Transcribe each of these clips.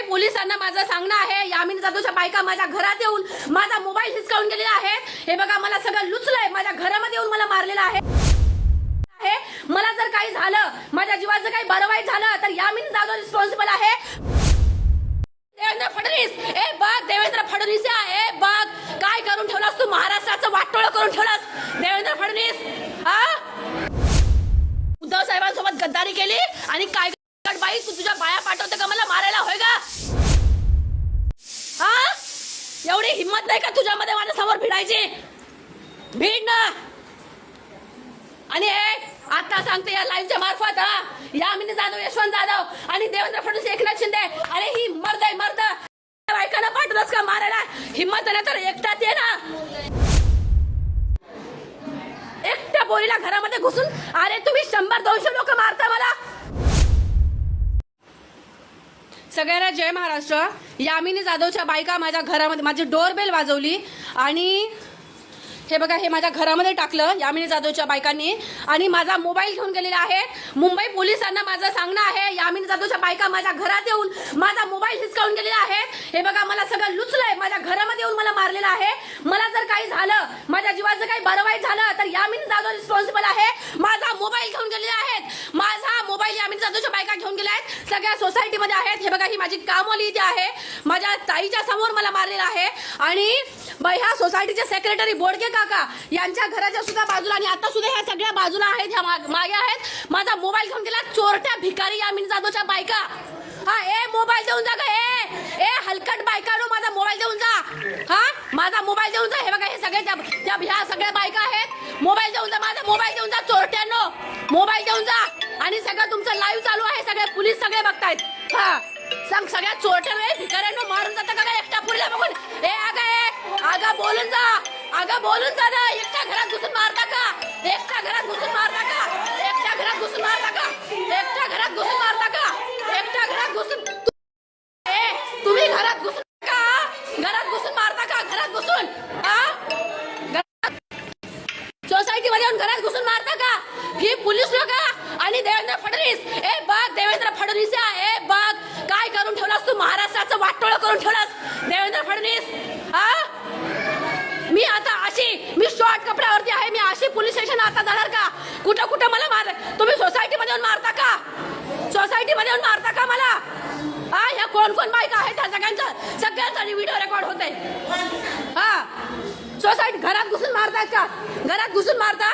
मुंबई पोलिसांना माझं सांगणं आहे. यामिनी जाधवच्या बायका माझ्या घरात येऊन माझा मोबाईल हिसकावून गेलेला आहे. हे बघा मला सगळं लुचलंय. माझ्या घरामध्ये येऊन मला मारलेलं आहे. मला जर काही झालं माझ्या जीवाचं काही बरं वाईट झालं तर यामिनी जाधव रिस्पॉन्सिबल आहे. देवेंद्र फडणवीस ए बघ देवेंद्र फडणवीस आहे बघ काय करून ठेवलास तू? महाराष्ट्राचं वाटोळ करून ठेवलास? देवेंद्र फडणवीस हा? उद्धव साहेबांसोबत गद्दारी केली आणि काय बाई तू तुझ्या बाया पाठवते का? मला मारायला होय का? हा? एवढी हिंमत नाही का तुझ्यामध्ये माझ्यासमोर भिडायची? भीड ना! आणि हे आता सांगते या लाईव्हच्या मार्फत हा. यामिनी जाधव यशवंत जाधव आणि देवेंद्र फडणवीस एकनाथ शिंदे. अरे ही मर्द आहे मर्द. बायकांना पाठवलंच का मारायला? हिंमत नाही तर एकटाच ये ना. एकट्या बोरीला घरामध्ये घुसून अरे तुम्ही शंभर दोनशे लोक मारता मला. सगळ्यांना जय महाराष्ट्र. यामिनी जाधवच्या बायका माझ्या घरामध्ये माझी डोरबेल वाजवली आणि हे बघा हे माझ्या घरामध्ये टाकलं यामिनी जाधवच्या बायकांनी. आणि माझा मोबाईल घेऊन गेलेला आहे. मुंबई पोलिसांना माझं सांगणं आहे यामिनी जाधवच्या बायका माझ्या घरात येऊन माझा मोबाईल हिसकावून गेलेला आहे. हे बघा मला सगळं लुचलंय. माझ्या घरामध्ये येऊन मला मारलेलं आहे. मला जर काही झालं माझ्या जीवाचं काही बरं वाईट झालं तर यामिनी जाधव रिस्पॉन्सिबल आहे. माझा मोबाईल घेऊन गेलेले आहेत माझा मोबाईल बायका घेऊन गेल्या आहेत. सगळ्या सोसायटीमध्ये आहेत. हे बघा ही माझी कामोली इथे आहे. माझ्या ताईच्या समोर मला मारलेलं आहे. आणि ह्या सोसायटीचे सेक्रेटरी बोडके काका यांच्या घराच्या सुद्धा बाजूला आणि आता सुद्धा ह्या सगळ्या बाजूला आहेत ह्या मागे आहेत. माझा मोबाईल घेऊन गेला चोरट्या भिकारी यामिनी जाधवच्या बायका. हा ए मोबाईल देऊन जा ग ए. ए हलकट बायकानो माझा मोबाईल देऊन जा. हा? माझा मोबाईल देऊन जा हे बघा हे सगळे ह्या सगळ्या बायका आहेत. मोबाईल देऊन जा माझा मोबाईल देऊन जा चोरट्यानो. मोबाईल देऊन जा. आणि सगळं तुमचं लाईव्ह चालू आहे सगळे पोलीस सगळे बघतायत. हा. सांग सगळ्या चोरट्यानो भिकाऱ्यांनो मारून जातं का एकटा पुरीला बघून. ए आगा ए आगा बोलून जा. आगा बोलून जा ना एकट्या घरात घुसून मारता का? एकट्या घरात घुसून मारता का? एकट्या घरात घुसून मारता का? एकट्या घरात घुसून मारता का? एकट्या घरात घुसून तुम्ही घरात घुसून घरात घुसून सोसायटी मध्ये येऊन घरात घुसून मारता का? ही पोलीस लोक आणि देवेंद्र फडणवीस. ए बघ देवेंद्र फडणवीस ए बघ काय करून ठेवलास तू? महाराष्ट्राचं वाटोळ करून ठेवलास. देवेंद्र फडणवीस हा मी आता अशी मी शॉर्ट कपड्यावरती आहे. मी अशी पोलीस स्टेशन आता जाणार का? कुठं कुठं मला मार तुम्ही सोसायटी मध्ये येऊन मारता का? सोसायटी मध्ये येऊन मारता का? कोण कोण बायका आहेत त्या सगळ्यांचा सगळ्यांचा व्हिडिओ रेकॉर्ड होते हा. सोसायटी घरात घुसून मारतात का? घरात घुसून मारता?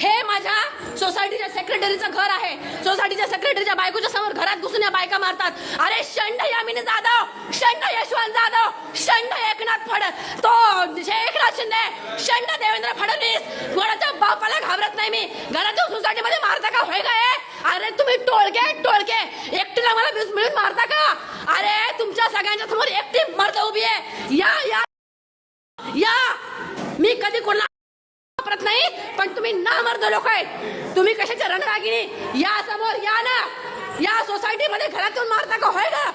हे माझ्या सोसायटीच्या सेक्रेटरीचं घर आहे. सोसायटीच्या सेक्रेटरीच्या बायकोच्या समोर घरात घुसून या बायका मारतात. अरे शंड यामिनी जाधव! शंड यशवंत जाधव! शंड एकनाथ फड तो एकनाथ शिंदे! शंड देवेंद्र फडणवीस! कोणाच्या बापाला घाबरत नाही मी? घराच्या सोसायटीमध्ये मारता का? होय काय अरे तुम्ही टोळके टोळके! एकटीला मला मिळून मिळून मारता का? अरे तुमच्या सगळ्यांच्या समोर एकटी मर्द उभी आहे. या मी कधी कोणाला वापरत नाही पण तुम्ही लोक आहेत. तुम्ही कशाच्या रणरागिणी? या समोर या ना. या सोसायटी मध्ये घरात मारता का होय का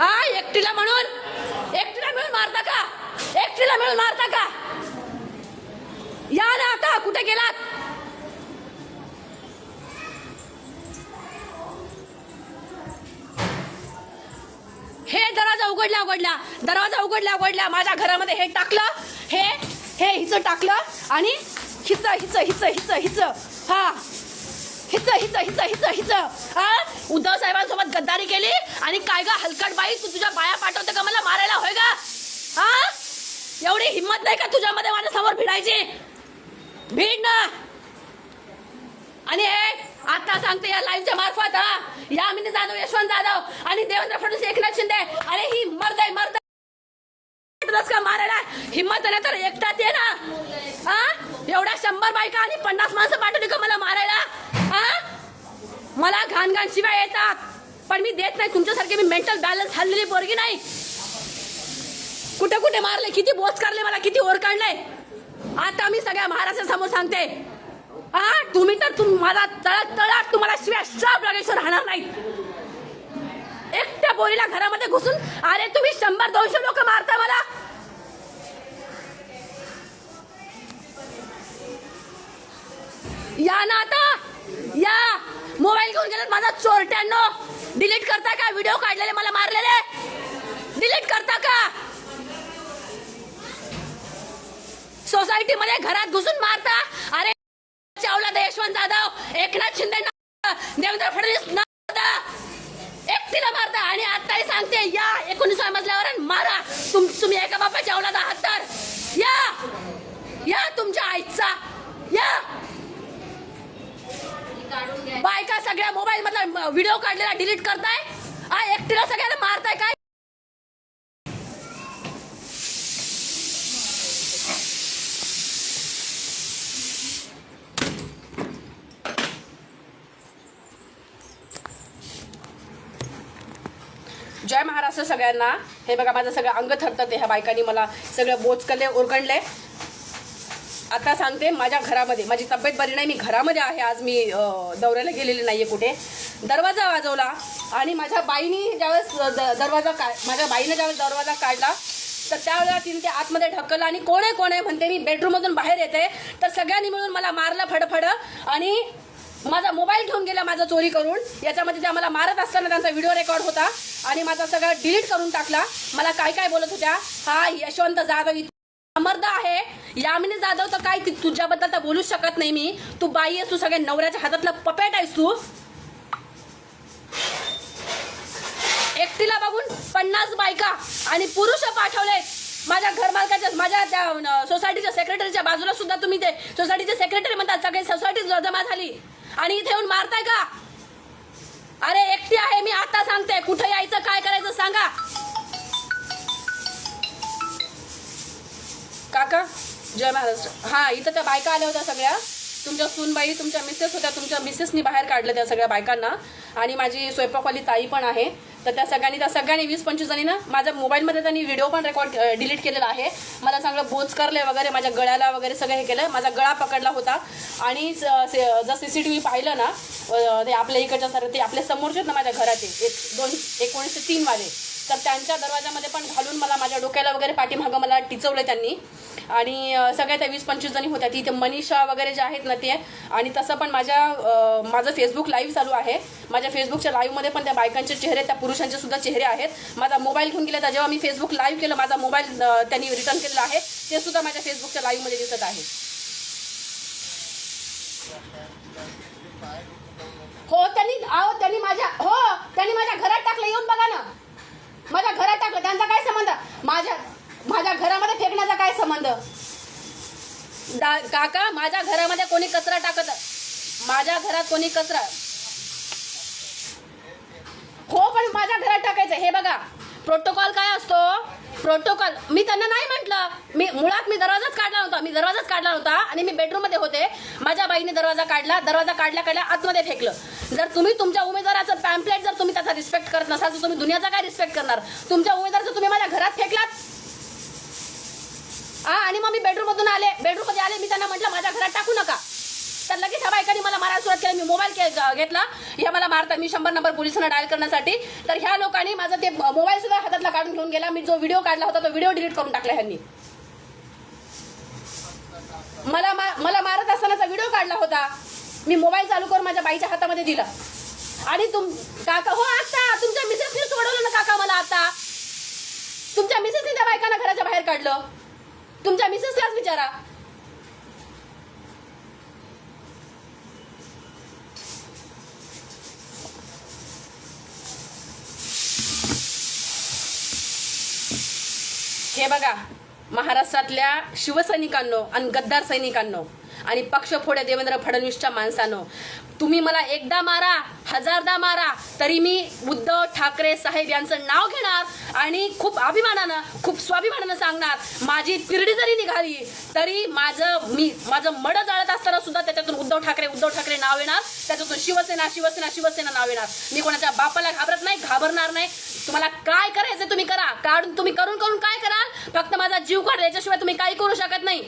हा एकटीला म्हणून. एकटीला मिळून मारता का एकटीला मिळून मारता का या ना आता कुठे गेलात? हे दरवाजा उघडला उघडला. दरवाजा उघडला उघडला. माझ्या घरामध्ये हे टाकलं. हे हे हिचं टाकलं. आणि हिचं हिचं हिचं हिचं हिचं हा हिचं हिचं हिचं हिचं हिचं हा उद्धव साहेबांसोबत गद्दारी केली आणि काय गा हलकट बाई तू तुझ्या बाया पाठवते का मला मारायला? होय का हा? एवढी हिंमत नाही का तुझ्यामध्ये माझ्यासमोर भिडायची? भीड ना. आणि हे आता सांगते या लाईव्हच्या मार्फत हा. यामिनी जाधव यशवंत जाधव आणि देवेंद्र फडणवीस एकनाथ शिंदे. अरे ही मर्द आहे का मारायला? हिंमत नाही तर एकटाच ये ना. हा एवढ्या शंभर बायका आणि पन्नास माणसं पाठवली का मला मारायला? हा मला घाण घाण शिवाय येतात. पण मी देत नाही. तुमच्यासारखे मी मेंटल बॅलन्स हल्लेली पोरगी नाही. कुठे कुठे मारले? किती बोच काढले मला? किती ओर काढले? आता मी सगळ्या महाराष्ट्रासमोर सांगते. हा तुम्ही तर तुम मला तळ तळात तुम्हाला शिवाय शाप लागेश्वर राहणार नाही एकट्या बोरीला घरामध्ये घुसून अरे तुम्ही शंभर दोनशे लोक मारता मला? ना आता? या. मोबाईल घेऊन गेला माझा चोरट्यांनो. डिलीट करता का? व्हिडिओ काढलेले मला मारलेले. डिलीट करता का? सोसायटी मध्ये घरात घुसून मारता? अरे चावला यशवंत जाधव. एकनाथ शिंदे देवेंद्र फडणवीस एकटीला मारता. आणि आताही सांगते या. एकोणीस मजल्यावर मारा. तुम्ही एका बापाच्या औलाद आहात तर या. या तुमच्या आईचा. या. बायका सगळ्या मोबाईल मधला व्हिडिओ काढलेला डिलीट करताय. एकटीला सगळ्याला मारताय काय? जय महाराष्ट्र सगळ्यांना. हे बघा माझं सगळं अंग थरतं ह्या बायकांनी मला सगळं बोचकले ओरगणले. आता सांगते माझ्या घरामध्ये माझी तब्येत बरी नाही मी घरामध्ये आहे आज मी दौऱ्याला गेलेली आहे कुठे. दरवाजा वाजवला आणि माझ्या बाईनी ज्यावेळेस द- दरवाजा का माझ्या बाईने ज्यावेळेस दरवाजा काढला तर त्यावेळेला तिने ते आतमध्ये ढकललं आणि कोण आहे कोण आहे म्हणते मी बेडरूममधून बाहेर येते तर सगळ्यांनी मिळून मला मारलं फडफड आणि माझा मोबाईल घेऊन गेला माझा चोरी करून. याच्यामध्ये त्या मला मारत असताना त्यांचा व्हिडिओ रेकॉर्ड होता आणि माझा सगळा डिलीट करून टाकला. मला काय काय बोलत होत्या? हा यशवंत जाधव इतका समर्थ आहे. यामिनी जाधव तर काय तुझ्याबद्दल तर बोलूच शकत नाही मी. तू बाई आहेस तू सगळ्या नवऱ्याच्या हातातला पपेट आहेस तू. एकटीला बघून पन्नास बायका आणि पुरुष पाठवले माझ्या घरमालकाच्या माझ्या त्या सोसायटीच्या सेक्रेटरीच्या बाजूला सुद्धा तुम्ही ते सोसायटीचे सेक्रेटरी म्हणतात सगळे सोसायटी जमा झाली. आणि इथे येऊन मारताय का? अरे एकटी आहे मी आता सांगते. कुठे यायचं काय करायचं सांगा. काका जय महाराष्ट्र. हां इथं त्या बायका आल्या होत्या सगळ्या. तुमच्या सूनबाई तुमच्या मिसेस होत्या तुमच्या मिसेसनी बाहेर काढलं त्या सगळ्या बायकांना. आणि माझी स्वयंपाकवाली ताई पण आहे. तर त्या सगळ्यांनी त्या सगळ्यांनी वीस पंचवीस जणी ना माझ्या मोबाईलमध्ये त्यांनी व्हिडिओ पण रेकॉर्ड डिलीट केलेला आहे. मला चांगलं बोच करले वगैरे माझ्या गळ्याला वगैरे सगळं हे केलं. माझा गळा पकडला होता. आणि जर सी सी टी व्ही पाहिलं ना ते आपल्या इकडच्या सर ते आपल्या समोरचे ना माझ्या घराचे. एक दोन एकोणीसशे तीन वाले. तर त्यांच्या दरवाजामध्ये पण घालून मला माझ्या डोक्याला वगैरे पाठीमागं मला टिचवलं त्यांनी. आणि सगळ्या त्या वीस पंचवीस जणी होत्या. तिथे मनीषा वगैरे जे आहेत ना ते आणि तसं पण माझ्या माझं फेसबुक लाईव्ह चालू आहे. माझ्या फेसबुकच्या लाईव्हमध्ये पण त्या बायकांचे चेहरे त्या पुरुषांचे सुद्धा चेहरे आहेत. माझा मोबाईल घेऊन गेला तर जेव्हा मी फेसबुक लाईव्ह केलं माझा मोबाईल त्यांनी रिटर्न केलेला आहे. ते सुद्धा माझ्या फेसबुकच्या लाईव्हमध्ये दिसत आहे. हो त्यांनी आहो त्यांनी माझ्या हो त्यांनी माझ्या घरात टाकलं. येऊन बघा ना. माझ्या घरात टाकलं त्यांचा काय संबंध? माझ्या माझ्या घरामध्ये फेकण्याचा काय संबंध? काका माझ्या घरामध्ये कोणी कचरा टाकत माझ्या घरात कोणी कचरा हो पण माझ्या घरात टाकायचं. हे बघा प्रोटोकॉल काय असतो? प्रोटोकॉल मी त्यांना नाही म्हटलं. मी मुळात मी दरवाजाच काढला नव्हता. मी दरवाजाच काढला नव्हता आणि मी बेडरूममध्ये होते. माझ्या बाईने दरवाजा काढला. दरवाजा काढल्या काढल्या आतमध्ये फेकलं. जर तुम्ही तुमच्या उमेदवाराचं पॅम्पलेट जर तुम्ही त्याचा रिस्पेक्ट करत नसाल तर तुम्ही दुनियाचा काय रिस्पेक्ट करणार? तुमच्या उमेदवाराचं तुम्ही माझ्या घरात फेकलात? हा आणि मग मी बेडरूममधून आले. बेडरूममध्ये आले. मी त्यांना म्हटलं माझ्या घरात टाकू नका. तर लगेच ह्या बायकांनी मला मारायला सुरुवात केली. मी मोबाईल घेतला. हे मला मारता मी शंभर नंबर पोलिसांना डायल करण्यासाठी. तर ह्या लोकांनी माझा ते मोबाईल सुद्धा हातातला काढून घेऊन गेला. मी जो व्हिडिओ काढला होता तो व्हिडिओ डिलीट करून टाकला ह्यांनी. मला मा- मला मारत असतानाचा व्हिडिओ काढला होता. मी मोबाईल चालू करून माझ्या बाईच्या हातामध्ये दिला. आणि तुम काका हो आता. तुमच्या मिसेसने सोडवलं ना काका मला आता. तुमच्या मिसेसने त्या बायकांना घराच्या बाहेर काढलं. तुमच्या मिसेसलाच विचारा हे बघा महाराष्ट्रातल्या शिवसैनिकांनो आणि गद्दार सैनिकांनो आणि पक्षफोड्या देवेंद्र फडणवीसच्या माणसानं तुम्ही मला एकदा मारा हजारदा मारा तरी मी उद्धव ठाकरे साहेब यांचं नाव घेणार आणि खूप अभिमानानं खूप स्वाभिमानानं सांगणार माझी तिरडी जरी निघाली तरी माझं मी माझं मड जाळत असताना सुद्धा त्याच्यातून उद्धव ठाकरे उद्धव ठाकरे नाव येणार त्याच्यातून शिवसेना शिवसेना शिवसेना नाव येणार. मी कोणाच्या बापाला घाबरत नाही घाबरणार नाही. तुम्हाला काय करायचं तुम्ही करा. काढून तुम्ही करून करून काय कराल? फक्त माझा जीव काढ याच्याशिवाय तुम्ही काही करू शकत नाही.